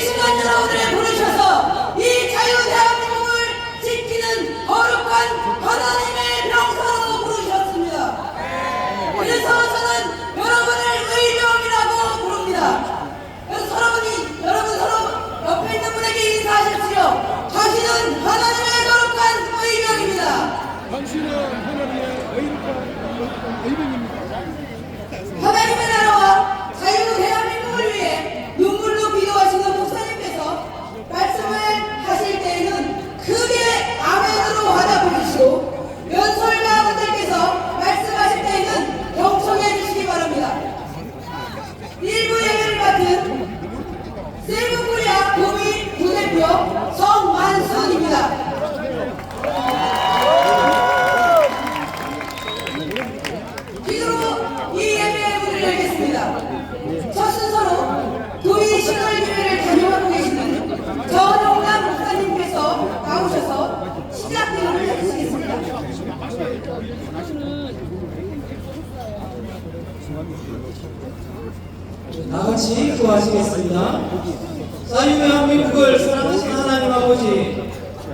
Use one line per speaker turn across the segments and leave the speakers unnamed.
Krishna Nalodram 세부코리아 국민 부대표 성만순입니다. 기도로 예배에 분을 열겠습니다. 첫 순서로 도의 신월교회를 다녀오고 계시는 저동남 목사님께서 나오셔서 시작 기도를 해주시겠습니다. 중앙
하시겠습니다. 자유대한민국을 사랑하신 하나님 아버지,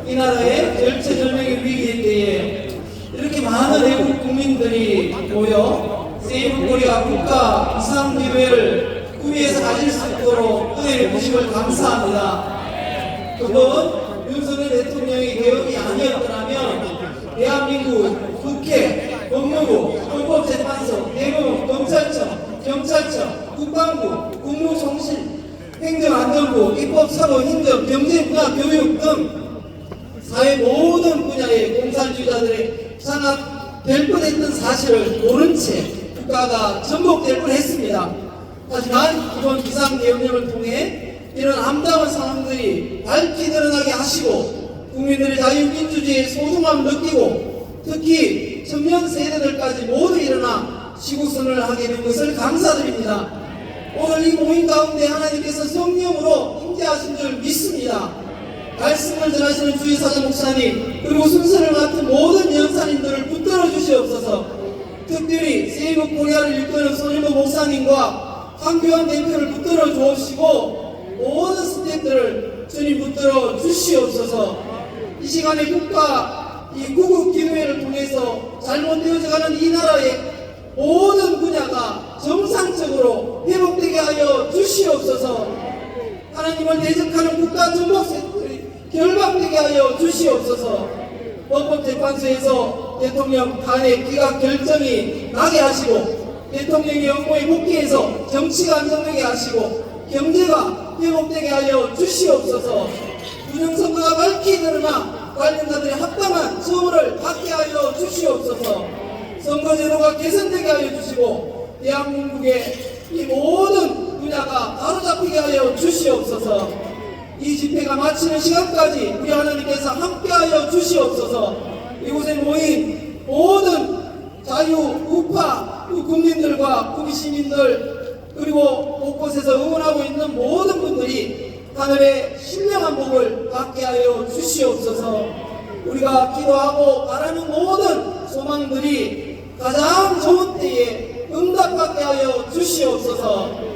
이 나라의 절체절명의 위기일 때에 이렇게 많은 외국 국민들이 모여 세이브 코리아 국가 이상 기회를 구미에서 가질 수 있도록 은혜를 주심을 감사합니다. 그건 윤석열 대통령이 개혁이 아니었더라면 대한민국 국회, 법무부, 헌법재판소, 대법원, 검찰청, 경찰청, 국방부, 국무총실, 행정안전부, 입법사법, 행정, 경제, 문화, 교육 등 사회 모든 분야의 공산주의자들의 장악될 뻔했던 사실을 모른 채 국가가 전복될 뻔했습니다. 하지만 이번 비상대응령을 통해 이런 암담한 상황들이 밝히 드러나게 하시고 국민들의 자유민주주의의 소중함을 느끼고 특히 청년 세대들까지 모두 일어나 시구선을 하게 된 것을 감사드립니다. 오늘 이 모임 가운데 하나님께서 성령으로 임재하신 줄 믿습니다. 말씀을 전하시는 주의사장 목사님 그리고 순서를 맡은 모든 연사님들을 붙들어 주시옵소서 특별히 세이브 코리아를 일끄는 손일모 목사님과 황교안 대표를 붙들어 주옵시고 모든 스태프들을 주님 붙들어 주시옵소서 이 시간에 국가 이 구국 기회를 통해서 잘못되어져가는 이 나라의 모든 분야가 정상적으로 주시옵소서 하나님을 대적하는 국가 정복세들이 결박되게 하여 주시옵소서. 헌법재판소에서 대통령 탄핵 기각 결정이 나게 하시고 대통령의 업무에 복귀해서 정치가 안정되게 하시고 경제가 회복되게 하여 주시옵소서. 부정선거가 밝히 드러나 관련자들의 합당한 처벌을 받게 하여 주시옵소서. 선거제도가 개선되게 하여 주시고 대한민국의 이 모든 분야가 바로잡히게 하여 주시옵소서. 이 집회가 마치는 시간까지 우리 하나님께서 함께하여 주시옵소서. 이곳에 모인 모든 자유 우파 국민들과 국민 시민들 그리고 곳곳에서 응원하고 있는 모든 분들이 하늘의 신령한 복을 받게 하여 주시옵소서. 우리가 기도하고 바라는 모든 소망들이 가장 좋은 때에 응답받게 하여 주시옵소서